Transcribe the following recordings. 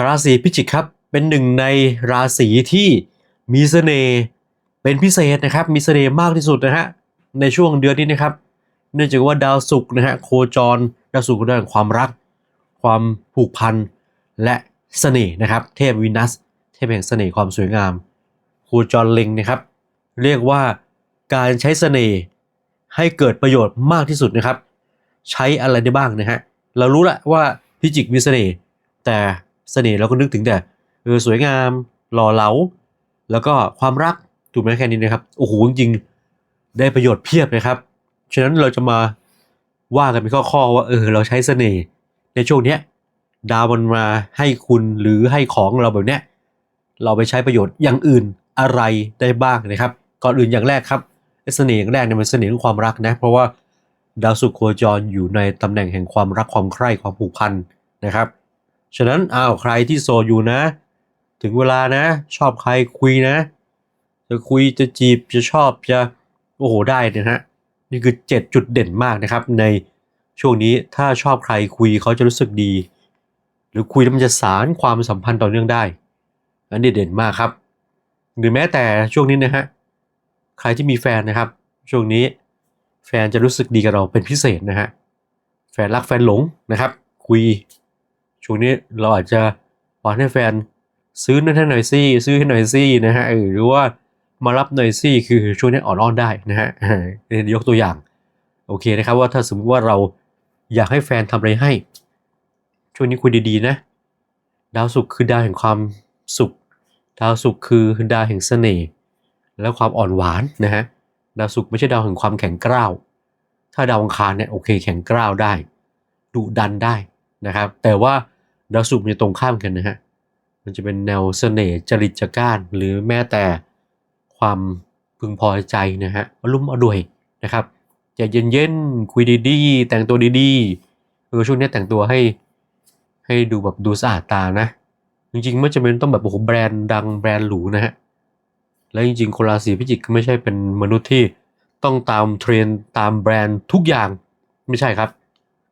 ชาวราศีพิจิกครับ เป็นหนึ่งในราศีที่มีเสน่ห์เป็นพิเศษนะครับ มีเสน่ห์มากที่สุดนะฮะในช่วงเดือนนี้นะครับ เนื่องจากว่าดาวศุกร์นะฮะโคจรดาวศุกร์ก็เรื่องความรัก ความผูกพันและเสน่ห์นะครับ เทพวินัส เทพแห่งเสน่ห์ความสวยงาม โคจรเล็งนะครับ เรียกว่าการใช้เสน่ห์ให้เกิดประโยชน์มากที่สุดนะครับ ใช้อะไรได้บ้างนะฮะเรารู้ละว่าพิจิกมีเสน่ห์แต่ สน่ห์เราก็นึกถึงแต่เออสวยงามหล่อเหลา แล้วก็ความรักถูกไหมแค่นี้นะครับโอ้โหจริงๆได้ประโยชน์เพียบนะครับ ฉะนั้นเราจะมาว่ากันเป็นข้อๆว่าเออเราใช้เสน่ห์ในช่วงเนี้ยดาวมันมาให้คุณหรือให้ของเราแบบเนี้ยเราไปใช้ประโยชน์อย่างอื่นอะไรได้บ้างนะครับ ก่อนอื่นอย่างแรกครับเสน่ห์อย่างแรกเนี่ยมันเสน่ห์เรื่องความรักนะเพราะว่าดาวศุกร์โคจรอยู่ในตำแหน่งแห่งความรักความใคร่ความผูกพันนะครับ ฉะนั้นอ้าวใครที่โสดอยู่นะ ถึงเวลานะ ชอบใครคุยนะ จะคุยจะจีบจะชอบจะโอ้โหได้นะฮะนี่คือ 7 จุดเด่นมากนะครับ ในช่วงนี้ถ้าชอบใครคุยเขาจะรู้สึกดี หรือคุยแล้วมันจะสารความสัมพันธ์ต่อเนื่องได้ อันนี้เด่นมากครับ หรือแม้แต่ช่วงนี้นะฮะใครที่มีแฟนนะครับ ช่วงนี้แฟนจะรู้สึกดีกับเราเป็นพิเศษนะฮะแฟนรักแฟนหลงนะครับ คุย ช่วงนี้เราอาจจะวอนให้แฟน ซื้อนั่นให้หน่อยซี่ซื้อให้หน่อยซี่นะฮะหรือว่ามารับหน่อยซี่คือช่วงนี้อ่อนอ้อนได้นะฮะยกตัวอย่าง โอเคนะครับว่าถ้าสมมติว่าเราอยากให้แฟนทำอะไรให้ ช่วงนี้คุยดีๆนะ ดาวศุกร์คือดาวแห่งความสุข ดาวศุกร์คือดาวแห่งเสน่ห์และความอ่อนหวานนะฮะดาวศุกร์ไม่ใช่ดาวแห่งความแข็งกร้าว ถ้าดาวอังคารเนี่ยโอเคแข็งกร้าวได้ดุดันได้นะครับ แต่ว่า ดาวศุกร์มันตรงข้ามกันนะฮะ มันจะเป็นแนวเสน่ห์จริตจักร้าน หรือแม้แต่ความพึงพอใจนะฮะอารมณ์อดวยนะครับใจเย็นๆคุยดีๆ แต่งตัวดีๆเออช่วงนี้แต่งตัวให้ให้ดูแบบดูสะอาดตานะ จริงๆไม่จำเป็นต้องแบบโอ้โหแบรนด์ดังแบรนด์หรูนะฮะแล้วจริงๆคนราศีพิจิกก็ไม่ใช่เป็นมนุษย์ที่ต้องตามเทรนตามแบรนด์ทุกอย่างไม่ใช่ครับ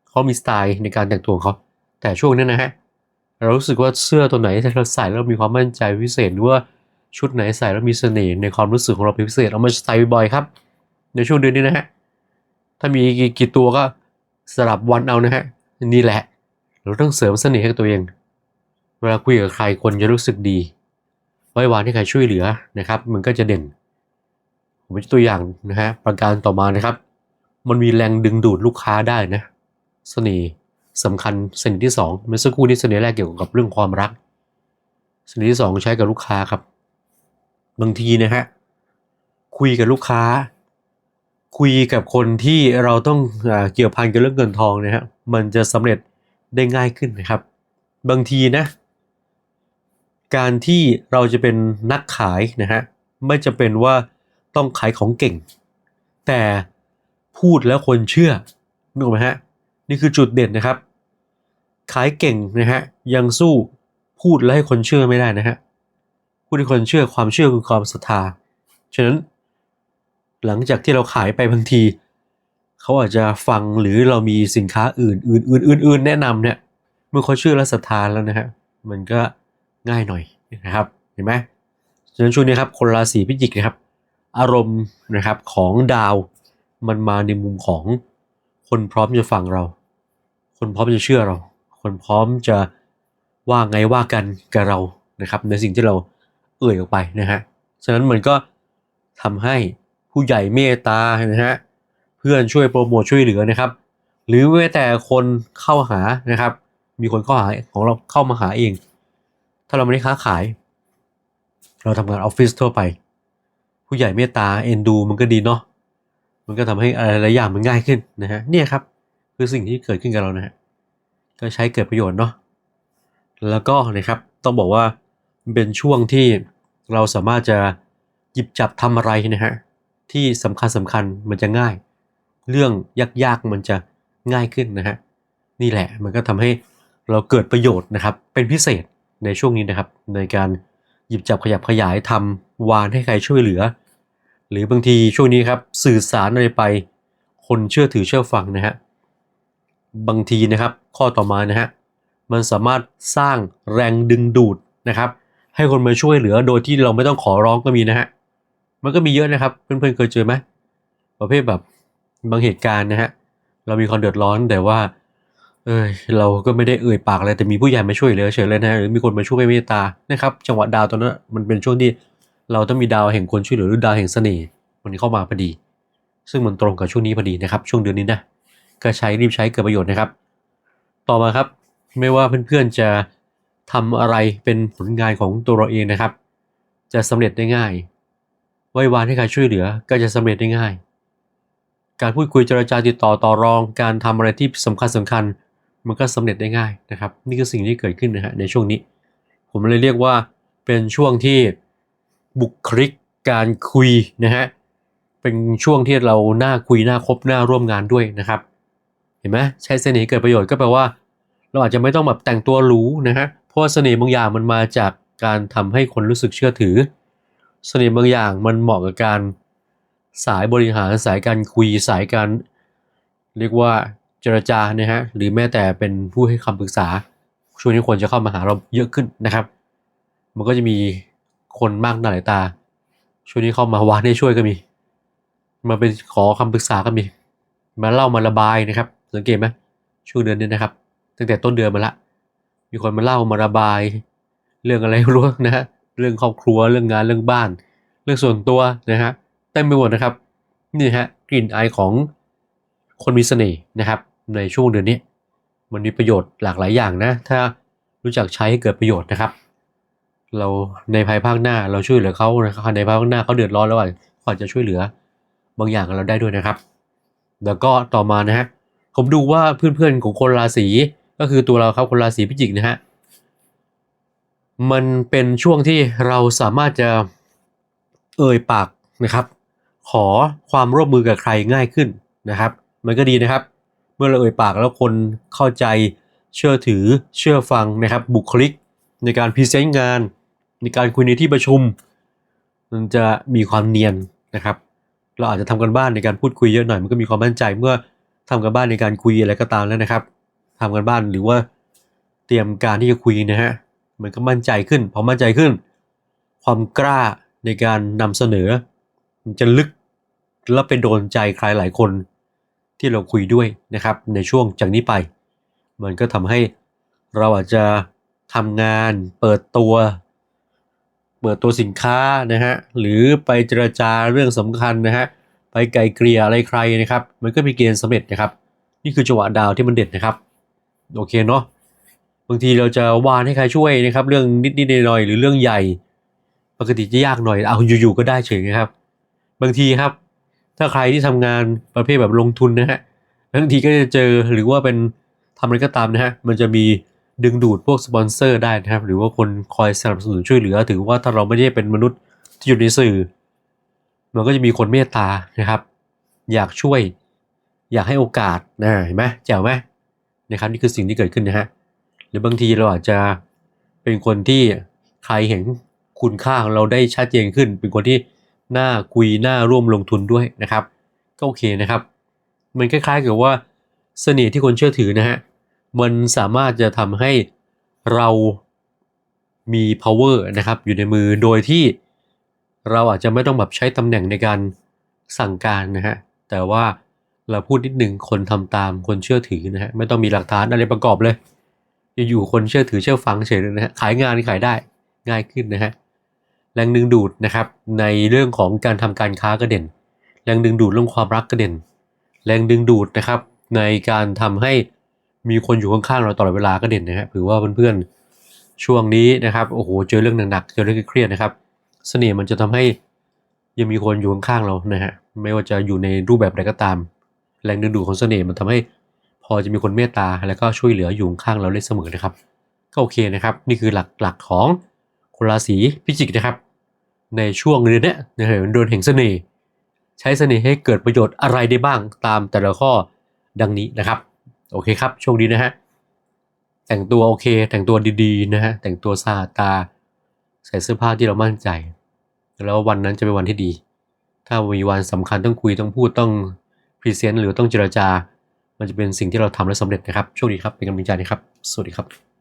เขามีสไตล์ในการแต่งตัวของเขา แต่ช่วงนี้นะฮะ เรารู้สึกว่าเสื้อตัวไหนที่เราใส่แล้วมีความมั่นใจพิเศษหรือว่าชุดไหนใส่แล้วมีเสน่ห์ในความรู้สึกของเราพิเศษเอามาใส่บ่อยครับ ในช่วงเดือนนี้นะฮะถ้ามีกี่ตัวก็สลับวันเอานะฮะนี่แหละ เราต้องเสริมเสน่ห์ให้ตัวเอง เวลาคุยกับใครคนจะรู้สึกดีไว้วางที่ใครช่วยเหลือนะครับ มันก็จะเด่น ผมเป็นตัวอย่างนะฮะประการต่อมานะครับ มันมีแรงดึงดูดลูกค้าได้นะ เสน่ห์ สำคัญสน่ห์ที่สองเมื่อสักครู่นี้เสน่ห์แรกเกี่ยวกับเรื่องความรักสน่ห์ที่สองใช้กับลูกค้าครับ บางทีนะฮะคุยกับลูกค้า คุยกับคนที่เราต้องเกี่ยวพันกับเรื่องเงินทองนะฮะมันจะสำเร็จได้ง่ายขึ้นนะครับ บางทีนะ การที่เราจะเป็นนักขายนะฮะไม่จะเป็นว่าต้องขายของเก่ง แต่พูดแล้วคนเชื่อนึกออกไหมฮะนี่คือจุดเด่นนะครับ ขายเก่งนะฮะยังสู้พูดแล้วให้คนเชื่อไม่ได้นะฮะพูดให้คนเชื่อความเชื่อคือความศรัทธาฉะนั้น หลังจากที่เราขายไปบางทีเขาอาจจะฟังหรือเรามีสินค้าอื่นอื่นอื่นอื่นอื่นแนะนำเนี่ยเมื่อเขาเชื่อและศรัทธาแล้วนะฮะมันก็ง่ายหน่อยนะครับเห็นไหมฉะนั้นช่วงนี้ครับคนราศีพิจิกนะครับ อารมณ์นะครับของดาวมันมาในมุมของคนพร้อมจะฟังเรา คนพร้อมจะเชื่อเรา คนพร้อมจะว่าไงว่ากันกับเรานะครับ ในสิ่งที่เราเอ่ยออกไปนะฮะฉะนั้นมันก็ทำให้ผู้ใหญ่เมตตานะฮะเพื่อนช่วยโปรโมทช่วยเหลือนะครับ หรือแม้แต่คนเข้าหานะครับ มีคนเข้าหาของเราเข้ามาหาเอง ถ้าเราไม่ได้ค้าขาย เราทำงานออฟฟิศทั่วไป ผู้ใหญ่เมตตาเอ็นดูมันก็ดีเนาะมันก็ทำให้อะไรหลายอย่างมันง่ายขึ้นนะฮะเนี่ยครับคือสิ่งที่เกิดขึ้นกับเรานะฮะ ก็ใช้เกิดประโยชน์เนาะแล้วก็นะครับต้องบอกว่าเป็นช่วงที่เราสามารถจะหยิบจับทำอะไรนะฮะที่สำคัญสำคัญมันจะง่าย เรื่องยากๆมันจะง่ายขึ้นนะฮะนี่แหละมันก็ทำให้เราเกิดประโยชน์นะครับ เป็นพิเศษในช่วงนี้นะครับ ในการหยิบจับขยับขยายทำวานให้ใครช่วยเหลือ หรือบางทีช่วงนี้ครับสื่อสารอะไรไป คนเชื่อถือเชื่อฟังนะฮะ บางทีนะครับ ข้อต่อมานะฮะมันสามารถสร้างแรงดึงดูดนะครับ ให้คนมาช่วยเหลือโดยที่เราไม่ต้องขอร้องก็มีนะฮะมันก็มีเยอะนะครับเพื่อนๆเคยเจอไหมประเภทแบบบางเหตุการณ์นะฮะเรามีความเดือดร้อนแต่ว่า เอยเราก็ไม่ได้เอ่ยปากอะไรแต่มีผู้ใหญ่มาช่วยเหลือเฉยเลยนะหรือมีคนมาช่วยเมตตานะครับ จังหวะดาวตอนนั้นมันเป็นช่วงที่เราต้องมีดาวแห่งคนช่วยเหลือหรือดาวแห่งเสน่ห์มันเข้ามาพอดี ซึ่งมันตรงกับช่วงนี้พอดีนะครับ ช่วงเดือนนี้นะ ก็ใช้รีบใช้เกิดประโยชน์นะครับ ต่อมาครับ ไม่ว่าเพื่อนๆจะทำอะไรเป็นผลงานของตัวเราเองนะครับ จะสำเร็จได้ง่าย ไว้วานให้ใครช่วยเหลือก็จะสำเร็จได้ง่าย การพูดคุยเจรจาติดต่อต่อรอง การทำอะไรที่สำคัญสำคัญ มันก็สำเร็จได้ง่ายนะครับ นี่คือสิ่งที่เกิดขึ้นนะฮะในช่วงนี้ ผมเลยเรียกว่าเป็นช่วงที่บุคลิกการคุยนะฮะเป็นช่วงที่เราหน้าคุยหน้าคบหน้าร่วมงานด้วยนะครับเห็นไหมใช้เสน่ห์เกิดประโยชน์ก็แปลว่า เราอาจจะไม่ต้องแบบแต่งตัวหรูนะฮะเพราะเสน่ห์บางอย่างมันมาจากการทำให้คนรู้สึกเชื่อถือ เสน่ห์บางอย่างมันเหมาะกับการสายบริหารสายการคุยสายการ เรียกว่าเจรจานะฮะหรือแม้แต่เป็นผู้ให้คำปรึกษา ช่วงนี้คนจะเข้ามาหาเราเยอะขึ้นนะครับ มันก็จะมีคนมากหน้าหลายตา ช่วงนี้เข้ามาวานให้ช่วยก็มี มาเป็นขอคำปรึกษาก็มี มาเล่ามาระบายนะครับ สังเกตไหมช่วงเดือนนี้นะครับ ตั้งแต่ต้นเดือนมาละ มีคนมาเล่ามาระบาย เรื่องอะไรรู้นะฮะเรื่องครอบครัวเรื่องงานเรื่องบ้าน เรื่องส่วนตัวนะฮะเต็มไปหมดนะครับนี่ฮะกลิ่นอายของคนมีเสน่ห์นะครับ ในช่วงเดือนนี้ มันมีประโยชน์หลากหลายอย่างนะ ถ้ารู้จักใช้ให้เกิดประโยชน์นะครับ เราในภายภาคหน้าเราช่วยเหลือเขานะครับในภายภาคหน้าเขาเดือดร้อนแล้วอะขอจะช่วยเหลือบางอย่างเราได้ด้วยนะครับ แล้วก็ต่อมานะฮะ ผมดูว่าเพื่อนๆของคนราศีก็คือตัวเราครับคนราศีพิจิกนะฮะมันเป็นช่วงที่เราสามารถจะเอ่ยปากนะครับ ขอความร่วมมือกับใครง่ายขึ้นนะครับ มันก็ดีนะครับ เมื่อเราเอ่ยปากแล้วคนเข้าใจเชื่อถือเชื่อฟังนะครับ บุคลิกในการพรีเซนต์งาน ในการคุยในที่ประชุม มันจะมีความเนียนนะครับ เราอาจจะทำกันบ้านในการพูดคุยเยอะหน่อยมันก็มีความมั่นใจเมื่อ ทำกันบ้านในการคุยอะไรก็ตามแล้วนะครับทำกันบ้านหรือว่าเตรียมการที่จะคุยนะฮะมันก็มั่นใจขึ้นพอมั่นใจขึ้น ความกล้าในการนำเสนอ มันจะลึกแล้วไปโดนใจใครหลายคนที่เราคุยด้วยนะครับ ในช่วงจากนี้ไป มันก็ทำให้เราอาจจะทำงานเปิดตัว เปิดตัวสินค้านะฮะหรือไปเจรจาเรื่องสำคัญนะฮะ ไปไกลเกลี่ยอะไรใครนะครับ มันก็มีเกณฑ์สำเร็จนะครับ นี่คือจังหวะดาวที่มันเด็ดนะครับ โอเคเนาะบางทีเราจะวานให้ใครช่วยนะครับ เรื่องนิดๆหน่อยๆหรือเรื่องใหญ่ ปกติจะยากหน่อยเอาอยู่ๆก็ได้เฉยนะครับ บางทีครับ ถ้าใครที่ทำงานประเภทแบบลงทุนนะฮะบางทีก็จะเจอหรือว่าเป็นทำอะไรก็ตามนะฮะมันจะมีดึงดูดพวกสปอนเซอร์ได้นะครับ หรือว่าคนคอยสนับสนุนช่วยเหลือ ถือว่าถ้าเราไม่ได้เป็นมนุษย์ที่อยู่ในสื่อ มันก็จะมีคนเมตตานะครับ อยากช่วย อยากให้โอกาสนะเห็นไหมแจ๋วไหมนะครับนี่คือสิ่งที่เกิดขึ้นนะฮะหรือบางทีเราอาจจะเป็นคนที่ใครเห็นคุณค่าของเราได้ชัดเจนขึ้น เป็นคนที่น่าคุยน่าร่วมลงทุนด้วยนะครับ ก็โอเคนะครับ มันคล้ายๆกับว่าเสน่ห์ที่คนเชื่อถือนะฮะมันสามารถจะทำให้เรามี power นะครับอยู่ในมือโดยที่ เราอาจจะไม่ต้องแบบใช้ตำแหน่งในการสั่งการนะฮะ แต่ว่าเราพูดนิดหนึ่งคนทำตามคนเชื่อถือนะฮะ ไม่ต้องมีหลักฐานอะไรประกอบเลย อยู่ๆคนเชื่อถือเชื่อฟังเฉยเลยนะฮะ ขายงานขายได้ง่ายขึ้นนะฮะ แรงดึงดูดนะครับในเรื่องของการทำการค้าก็เด่น แรงดึงดูดเรื่องความรักก็เด่น แรงดึงดูดนะครับในการทำให้มีคนอยู่ข้างๆเราตลอดเวลาก็เด่นนะฮะถือว่าเพื่อนๆช่วงนี้นะครับโอ้โหเจอเรื่องหนักๆเจอเรื่องเครียดนะครับ เสน่ห์มันจะทำให้ยังมีคนอยู่ข้างๆเรานะฮะไม่ว่าจะอยู่ในรูปแบบใดก็ตาม แรงดึงดูดของเสน่ห์มันทำให้พอจะมีคนเมตตาแล้วก็ช่วยเหลืออยู่ข้างเราได้เสมอนะครับ ก็โอเคนะครับ นี่คือหลักๆของคนราศีพิจิกนะครับ ในช่วงเดือนเนี้ยนะฮะโดนแห่งเสน่ห์ใช้เสน่ห์ให้เกิดประโยชน์อะไรได้บ้างตามแต่ละข้อดังนี้นะครับ โอเคครับโชคดีนะฮะแต่งตัวโอเค แต่งตัวดีๆนะฮะแต่งตัวสะอาดตาใส่เสื้อผ้าที่เรามั่นใจ แล้ววันนั้นจะเป็นวันที่ดี ถ้ามีวันสำคัญต้องคุยต้องพูดต้องพรีเซนต์หรือต้องเจรจา มันจะเป็นสิ่งที่เราทำแล้วสำเร็จนะครับ โชคดีครับ เป็นกำลังใจนะครับ สวัสดีครับ